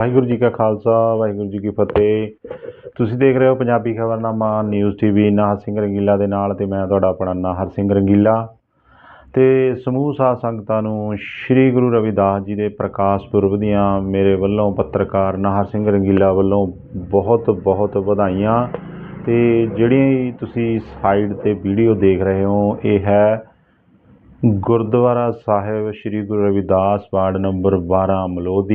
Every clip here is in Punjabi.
ਵਾਹਿਗੁਰੂ ਜੀ ਕਾ ਖਾਲਸਾ, ਵਾਹਿਗੁਰੂ ਜੀ ਕੀ ਫਤਿਹ। ਤੁਸੀਂ ਦੇਖ ਰਹੇ ਹੋ ਪੰਜਾਬੀ ਖਬਰਨਾਮਾ ਨਿਊਜ਼ ਟੀਵੀ ਨਾਹਰ ਸਿੰਘ ਰੰਗੀਲਾ ਦੇ ਨਾਲ ਤੇ ਮੈਂ ਤੁਹਾਡਾ ਆਪਣਾ ਨਾਹਰ ਸਿੰਘ ਰੰਗੀਲਾ। ਤੇ ਸਮੂਹ ਸਾਧ ਸੰਗਤਾਂ ਨੂੰ ਸ੍ਰੀ ਗੁਰੂ ਰਵਿਦਾਸ ਜੀ ਦੇ ਪ੍ਰਕਾਸ਼ ਪੁਰਬ ਦੀਆਂ ਮੇਰੇ ਵੱਲੋਂ ਪੱਤਰਕਾਰ ਨਾਹਰ ਸਿੰਘ ਰੰਗੀਲਾ ਵੱਲੋਂ ਬਹੁਤ ਬਹੁਤ ਵਧਾਈਆਂ। ਤੇ ਜਿਹੜੀ ਤੁਸੀਂ ਸਾਈਡ ਤੇ ਵੀਡੀਓ ਦੇਖ ਰਹੇ ਹੋ, ਇਹ ਹੈ ਗੁਰਦੁਆਰਾ ਸਾਹਿਬ ਸ੍ਰੀ ਗੁਰੂ ਰਵਿਦਾਸ ਵਾਰਡ ਨੰਬਰ 12 ਅਮਲੋਹ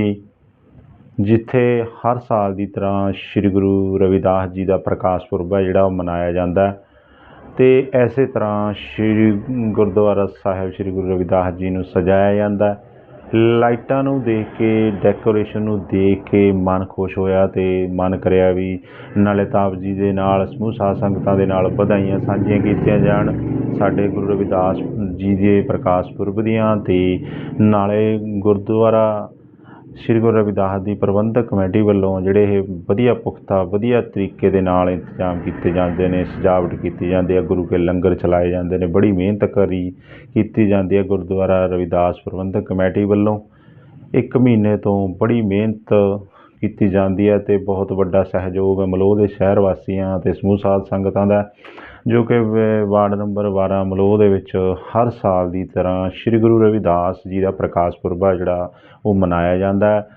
ਜਿੱਥੇ ਹਰ ਸਾਲ ਦੀ ਤਰ੍ਹਾਂ ਸ੍ਰੀ ਗੁਰੂ ਰਵਿਦਾਸ ਜੀ ਦਾ ਪ੍ਰਕਾਸ਼ ਪੁਰਬ ਹੈ, ਜਿਹੜਾ ਉਹ ਮਨਾਇਆ ਜਾਂਦਾ ਅਤੇ ਇਸੇ ਤਰ੍ਹਾਂ ਸ੍ਰੀ ਗੁਰਦੁਆਰਾ ਸਾਹਿਬ ਸ੍ਰੀ ਗੁਰੂ ਰਵਿਦਾਸ ਜੀ ਨੂੰ ਸਜਾਇਆ ਜਾਂਦਾ ਲਾਈਟਾਂ ਨੂੰ ਦੇਖ ਕੇ, ਡੈਕੋਰੇਸ਼ਨ ਨੂੰ ਦੇਖ ਕੇ ਮਨ ਖੁਸ਼ ਹੋਇਆ ਅਤੇ ਮਨ ਕਰਿਆ ਵੀ ਨਾਲੇ ਤਾਪ ਜੀ ਦੇ ਨਾਲ, ਸਮੂਹ ਸਾਧ ਸੰਗਤਾਂ ਦੇ ਨਾਲ ਵਧਾਈਆਂ ਸਾਂਝੀਆਂ ਕੀਤੀਆਂ ਜਾਣ ਸਾਡੇ ਗੁਰੂ ਰਵਿਦਾਸ ਜੀ ਦੇ ਪ੍ਰਕਾਸ਼ ਪੁਰਬ ਦੀਆਂ ਅਤੇ ਨਾਲੇ ਗੁਰਦੁਆਰਾ ਸ੍ਰੀ ਗੁਰੂ ਰਵਿਦਾਸ ਦੀ ਪ੍ਰਬੰਧਕ ਕਮੇਟੀ ਵੱਲੋਂ ਜਿਹੜੇ ਇਹ ਵਧੀਆ ਪੁਖਤਾ, ਵਧੀਆ ਤਰੀਕੇ ਦੇ ਨਾਲ ਇੰਤਜ਼ਾਮ ਕੀਤੇ ਜਾਂਦੇ ਨੇ, ਸਜਾਵਟ ਕੀਤੀ ਜਾਂਦੀ ਹੈ, ਗੁਰੂ ਕੇ ਲੰਗਰ ਚਲਾਏ ਜਾਂਦੇ ਨੇ, ਬੜੀ ਮਿਹਨਤ ਕਰੀ, ਕੀਤੀ ਜਾਂਦੀ ਹੈ ਗੁਰਦੁਆਰਾ ਰਵਿਦਾਸ ਪ੍ਰਬੰਧਕ ਕਮੇਟੀ ਵੱਲੋਂ। ਇੱਕ ਮਹੀਨੇ ਤੋਂ ਬੜੀ ਮਿਹਨਤ ਕੀਤੀ ਜਾਂਦੀ ਹੈ ਤੇ ਬਹੁਤ ਵੱਡਾ ਸਹਿਯੋਗ ਮਲੋਹ ਦੇ ਸ਼ਹਿਰ ਵਾਸੀਆਂ ਤੇ ਸਮੂਹ ਸਾਧ ਸੰਗਤਾਂ ਦਾ ਜੋ ਕਿ ਵਾਰਡ ਨੰਬਰ 12 ਮਲੋਹ ਦੇ ਵਿੱਚ ਹਰ ਸਾਲ ਦੀ ਤਰ੍ਹਾਂ ਸ੍ਰੀ ਗੁਰੂ ਰਵਿਦਾਸ ਜੀ ਦਾ ਪ੍ਰਕਾਸ਼ ਪੁਰਬ ਆ ਜਿਹੜਾ ਉਹ ਮਨਾਇਆ ਜਾਂਦਾ ਹੈ।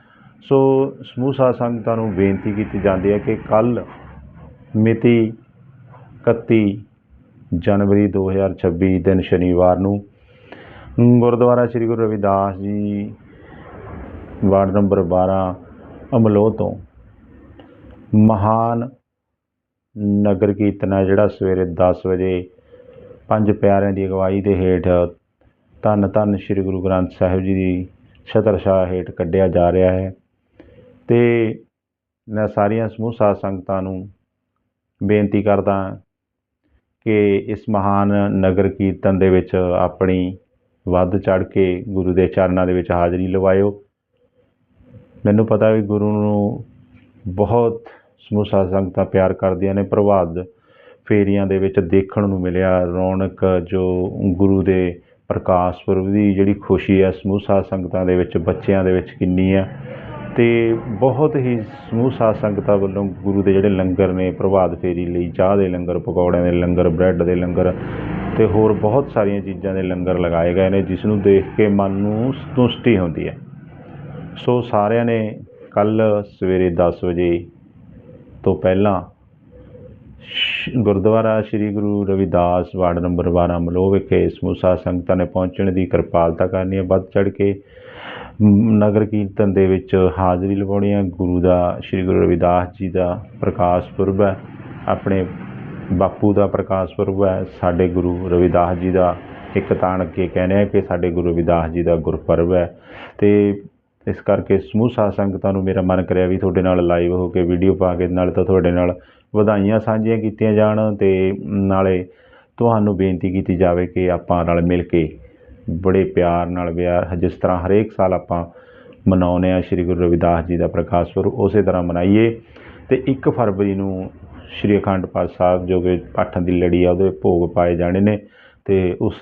ਸੋ ਸਮੂਹ ਸਾਧ ਸੰਗਤਾਂ ਨੂੰ ਬੇਨਤੀ ਕੀਤੀ ਜਾਂਦੀ ਹੈ ਕਿ ਕੱਲ ਮਿਤੀ 31 ਜਨਵਰੀ 2026 ਦਿਨ ਸ਼ਨੀਵਾਰ ਨੂੰ ਗੁਰਦੁਆਰਾ ਸ੍ਰੀ ਗੁਰੂ ਰਵਿਦਾਸ ਜੀ ਵਾਰਡ ਨੰਬਰ 12 ਅਮਲੋਹ ਤੋਂ। ਮਹਾਨ ਨਗਰ ਕੀਰਤਨ ਹੈ ਜਿਹੜਾ ਸਵੇਰੇ 10 ਵਜੇ ਪੰਜ ਪਿਆਰਿਆਂ ਦੀ ਅਗਵਾਈ ਦੇ ਹੇਠ ਧੰਨ ਧੰਨ ਸ੍ਰੀ ਗੁਰੂ ਗ੍ਰੰਥ ਸਾਹਿਬ ਜੀ ਦੀ ਛਤਰਛਾਇਆ ਹੇਠ ਕੱਢਿਆ ਜਾ ਰਿਹਾ ਹੈ ਤੇ ਮੈਂ ਸਾਰੀਆਂ ਸਮੂਹ ਸਾਧ ਸੰਗਤਾਂ ਨੂੰ ਬੇਨਤੀ ਕਰਦਾ ਕਿ ਇਸ ਮਹਾਨ ਨਗਰ ਕੀਰਤਨ ਦੇ ਵਿੱਚ ਆਪਣੀ ਵੱਧ ਚੜ ਕੇ ਗੁਰੂ ਦੇ ਚਰਨਾਂ ਦੇ ਵਿੱਚ ਹਾਜ਼ਰੀ ਲਵਾਇਓ। ਮੈਨੂੰ ਪਤਾ ਵੀ ਗੁਰੂ ਨੂੰ ਬਹੁਤ ਸਮੂਹ ਸਾਧ ਸੰਗਤਾਂ ਪਿਆਰ ਕਰਦੀਆਂ ਨੇ, ਪ੍ਰਭਾਤ ਫੇਰੀਆਂ ਦੇ ਵਿੱਚ ਦੇਖਣ ਨੂੰ ਮਿਲਿਆ, ਰੌਣਕ ਜੋ ਗੁਰੂ ਦੇ ਪ੍ਰਕਾਸ਼ ਪੁਰਬ ਦੀ ਜਿਹੜੀ ਖੁਸ਼ੀ ਹੈ, ਸਮੂਹ ਸਾਧ ਸੰਗਤਾਂ ਦੇ ਵਿੱਚ, ਬੱਚਿਆਂ ਦੇ ਵਿੱਚ ਕਿੰਨੀ ਆ ਤੇ ਬਹੁਤ ਹੀ ਸਮੂਹ ਸਾਧ ਸੰਗਤਾਂ ਵੱਲੋਂ ਗੁਰੂ ਦੇ ਜਿਹੜੇ ਲੰਗਰ ਨੇ, ਪ੍ਰਭਾਤ ਫੇਰੀ ਲਈ, ਚਾਹ ਦੇ ਲੰਗਰ, ਪਕੌੜਿਆਂ ਦੇ ਲੰਗਰ, ਬ੍ਰੈਡ ਦੇ ਲੰਗਰ ਤੇ ਹੋਰ ਬਹੁਤ ਸਾਰੀਆਂ ਚੀਜ਼ਾਂ ਦੇ ਲੰਗਰ ਲਗਾਏ ਗਏ ਨੇ, ਜਿਸ ਨੂੰ ਦੇਖ ਕੇ ਮਨ ਨੂੰ ਸੰਤੁਸ਼ਟੀ ਹੁੰਦੀ ਹੈ। ਸੋ ਸਾਰਿਆਂ ਨੇ ਕੱਲ ਸਵੇਰੇ 10 ਵਜੇ ਤੋਂ ਪਹਿਲਾਂ ਸ਼- ਗੁਰਦੁਆਰਾ ਸ੍ਰੀ ਗੁਰੂ ਰਵਿਦਾਸ ਵਾਰਡ ਨੰਬਰ 12 ਮਲੋਹ ਵਿਖੇ ਸਮੂਸਾ ਸੰਗਤਾਂ ਨੇ ਪਹੁੰਚਣ ਦੀ ਕਿਰਪਾਲਤਾ ਕਰਨੀ ਹੈ। ਵੱਧ ਚੜ ਕੇ ਨਗਰ ਕੀਰਤਨ ਦੇ ਵਿੱਚ ਹਾਜ਼ਰੀ ਲਵਾਉਣੀ ਹੈ ਗੁਰੂ ਦਾ, ਸ੍ਰੀ ਗੁਰੂ ਰਵਿਦਾਸ ਜੀ ਦਾ ਪ੍ਰਕਾਸ਼ ਪੁਰਬ ਹੈ। ਆਪਣੇ ਬਾਪੂ ਦਾ ਪ੍ਰਕਾਸ਼ ਪੁਰਬ ਹੈ। ਸਾਡੇ ਗੁਰੂ ਰਵਿਦਾਸ ਜੀ ਦਾ ਇੱਕ ਤਾਣ ਕੇ ਕਹਿੰਦੇ ਆ ਕਿ ਸਾਡੇ ਗੁਰੂ ਰਵਿਦਾਸ ਜੀ ਦਾ ਗੁਰਪੁਰਬ ਹੈ। ਤੇ ਇਸ ਕਰਕੇ ਸਮੂਹ ਸਾਧ ਸੰਗਤਾਂ ਨੂੰ ਮੇਰਾ ਮਨ ਕਰਿਆ ਵੀ ਤੁਹਾਡੇ ਨਾਲ ਲਾਈਵ ਹੋ ਕੇ ਵੀਡੀਓ ਪਾ ਕੇ ਨਾਲੇ ਤਾਂ ਤੁਹਾਡੇ ਨਾਲ ਵਧਾਈਆਂ ਸਾਂਝੀਆਂ ਕੀਤੀਆਂ ਜਾਣ ਤੇ ਨਾਲੇ ਤੁਹਾਨੂੰ ਬੇਨਤੀ ਕੀਤੀ ਜਾਵੇ ਕਿ ਆਪਾਂ ਨਾਲ ਮਿਲ ਕੇ ਬੜੇ ਪਿਆਰ ਨਾਲ ਵਿਆਹ, ਜਿਸ ਤਰ੍ਹਾਂ ਹਰੇਕ ਸਾਲ ਆਪਾਂ ਮਨਾਉਂਦੇ ਆ ਸ੍ਰੀ ਗੁਰੂ ਰਵਿਦਾਸ ਜੀ ਦਾ ਪ੍ਰਕਾਸ਼ ਪੁਰਬ ਉਸੇ ਤਰ੍ਹਾਂ ਮਨਾਈਏ। ਤੇ 1 ਫਰਵਰੀ ਨੂੰ ਸ੍ਰੀ ਅਖੰਡ ਪਾਠ ਸਾਹਿਬ, ਜੋ ਕਿ ਪਾਠਾਂ ਦੀ ਲੜੀ ਆ, ਉਹਦੇ ਭੋਗ ਪਾਏ ਜਾਣੇ ਨੇ। ਅਤੇ ਉਸ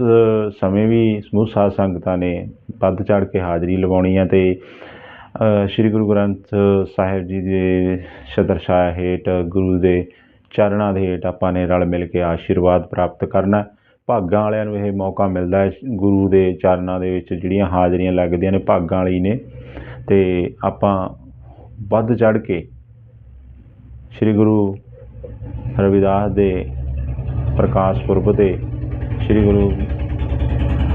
ਸਮੇਂ ਵੀ ਸਮੂਹ ਸਾਧ ਸੰਗਤਾਂ ਨੇ ਵੱਧ ਚੜ੍ਹ ਕੇ ਹਾਜ਼ਰੀ ਲਵਾਉਣੀ ਹੈ ਅਤੇ ਸ੍ਰੀ ਗੁਰੂ ਗ੍ਰੰਥ ਸਾਹਿਬ ਜੀ ਦੇ ਛਤਰ ਛਾਇਆ ਹੇਠ, ਗੁਰੂ ਦੇ ਚਰਨਾਂ ਦੇ ਹੇਠ ਆਪਾਂ ਨੇ ਰਲ ਮਿਲ ਕੇ ਆਸ਼ੀਰਵਾਦ ਪ੍ਰਾਪਤ ਕਰਨਾ। ਭਾਗਾਂ ਵਾਲਿਆਂ ਨੂੰ ਇਹ ਮੌਕਾ ਮਿਲਦਾ ਹੈ, ਗੁਰੂ ਦੇ ਚਰਨਾਂ ਦੇ ਵਿੱਚ ਜਿਹੜੀਆਂ ਹਾਜ਼ਰੀਆਂ ਲੱਗਦੀਆਂ ਨੇ ਭਾਗਾਂ ਵਾਲੀ ਨੇ। ਅਤੇ ਆਪਾਂ ਵੱਧ ਚੜ੍ਹ ਕੇ ਸ੍ਰੀ ਗੁਰੂ ਰਵਿਦਾਸ ਦੇ ਪ੍ਰਕਾਸ਼ ਪੁਰਬ ਤੇ ਸ੍ਰੀ ਗੁਰੂ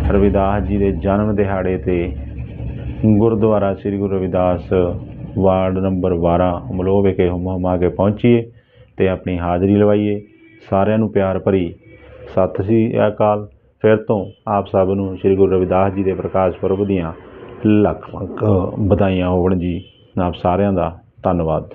ਰਵਿਦਾਸ ਜੀ ਦੇ ਜਨਮ ਦਿਹਾੜੇ ਤੇ ਗੁਰਦੁਆਰਾ ਸ੍ਰੀ ਗੁਰੂ ਰਵਿਦਾਸ ਵਾਰਡ ਨੰਬਰ 12 ਅਮਲੋਹ ਵਿਖੇ ਹੁਮ ਹਮਾ ਕੇ ਪਹੁੰਚੀਏ ਤੇ ਆਪਣੀ ਹਾਜ਼ਰੀ ਲਵਾਈਏ। ਸਾਰਿਆਂ ਨੂੰ ਪਿਆਰ ਭਰੀ ਸਤਿ ਸ੍ਰੀ ਅਕਾਲ। ਫਿਰ ਤੋਂ ਆਪ ਸਭ ਨੂੰ ਸ੍ਰੀ ਗੁਰੂ ਰਵਿਦਾਸ ਜੀ ਦੇ ਪ੍ਰਕਾਸ਼ ਪੁਰਬ ਦੀਆਂ ਲੱਖ ਲੱਖ ਵਧਾਈਆਂ ਹੋਣ ਜੀ। ਆਪ ਸਾਰਿਆਂ ਦਾ ਧੰਨਵਾਦ।